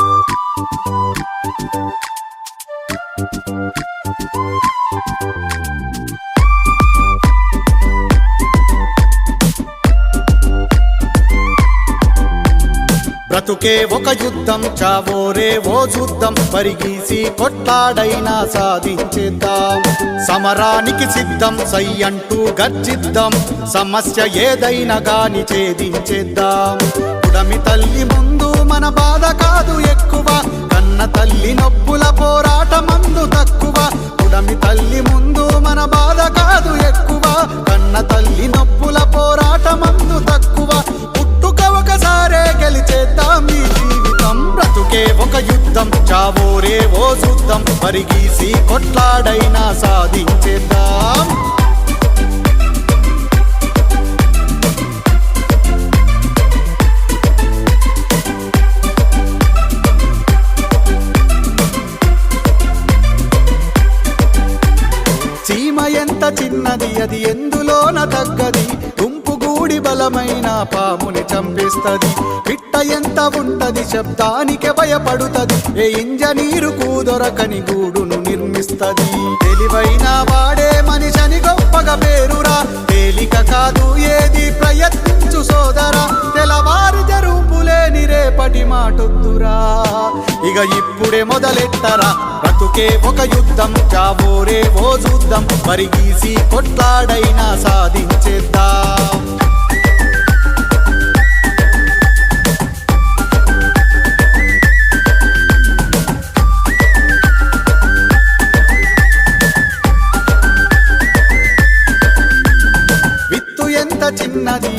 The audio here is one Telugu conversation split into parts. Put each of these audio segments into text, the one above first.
Thank you. బ్రతుకే ఒక యుద్ధం చావోరే ఓ యుద్ధం. పరిగీసి కొట్లాడైనా సాధించేద్దాం. సమరానికి సిద్ధం సై అంటూ గర్జిద్దాం. సమస్య ఏదైనా గాని ఛేదించేద్దాం. ఉడమి తల్లి ముందు మన బాధ కాదు ఎక్కువ. కన్న తల్లి నొప్పుల పోరాటమందు తక్కువ. ఉడమి తల్లి ముందు బ్రతుకే ఒక యుద్ధం చావోరే ఓ శుద్ధం పరిగీసి కొట్లాడైనా సాధించేద్దాం. చీమ ఎంత చిన్నది అది ఎందులోన తగ్గది? గుంపు బలమైన పాముని చంపిస్తది. పిట్ట ఎంత ఉంటది శబ్దానికి భయపడుతది. ఏ ఇంజనీరు దొరకని గూడును నిర్మిస్తది. తెలివైన వాడే మనిషని గొప్పగా పేరురా. తేలిక కాదు ఏది ప్రయత్నించు సోదరా. తెలవారు జరుపులేని రేపటి మాటొద్దురా. ఇక ఇప్పుడే మొదలెట్టరా. బ్రతుకే ఒక యుద్ధం చావోరే ఓ చూద్దాం. పరిగీసి కొట్లాడైనా సాధించేద్దాం.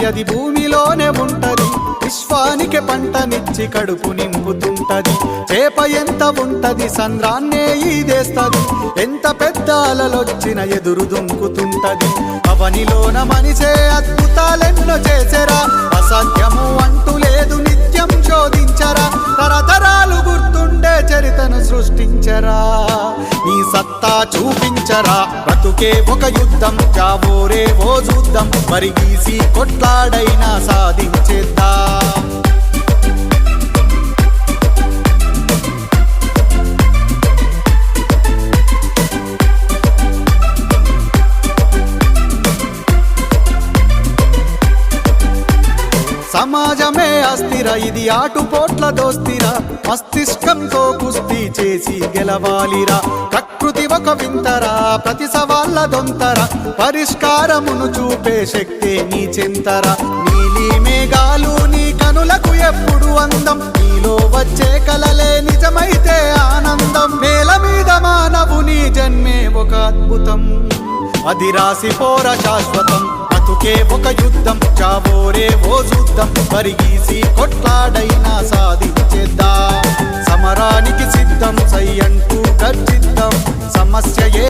అది భూమిలోనే ఉంటది. విశ్వానికి పంటనిచ్చి కడుపు నింపుతుంటది. చేప ఎంత ఉంటది సంద్రాన్నే ఈదేస్తది. ఎంత పెద్ద అలలొచ్చిన ఎదురు దుంకుతుంటది. అవనిలోన మనిషే అద్భుత సృష్టించరా? నీ సత్తా చూపించరా? బ్రతుకే ఒక యుద్ధం చావోరే ఓ చూద్దాం. పరిగీసి కొట్లాడైనా సాధించేద్దాం. సమాజమే అస్థిర ఇది ఆటుపోట్ల దోస్తిర. మస్తిష్కంతో కుస్తీ చేసి గెలవాలిరా. ప్రకృతి ఒక వింతరా ప్రతి సవాళ్ళ దొంతర. పరిష్కారమును చూపే శక్తి నీ చింతర. నీలి మేఘాలు నీ కనులకు ఎప్పుడు అందం. నీలో వచ్చే కలలే నిజమైతే ఆనందం. నేల మీద మానవుని జన్మే ఒక అద్భుతం. అది రాసి పోర శాశ్వతం. బతుకే ఒక యుద్ధం చావోరే ఓ చూద్దాం పరిగీసి కొట్లాడైనా సాధించేద్దా. సమరానికి సిద్ధం సై అంటూ గర్జిద్దాం. సమస్య ఏ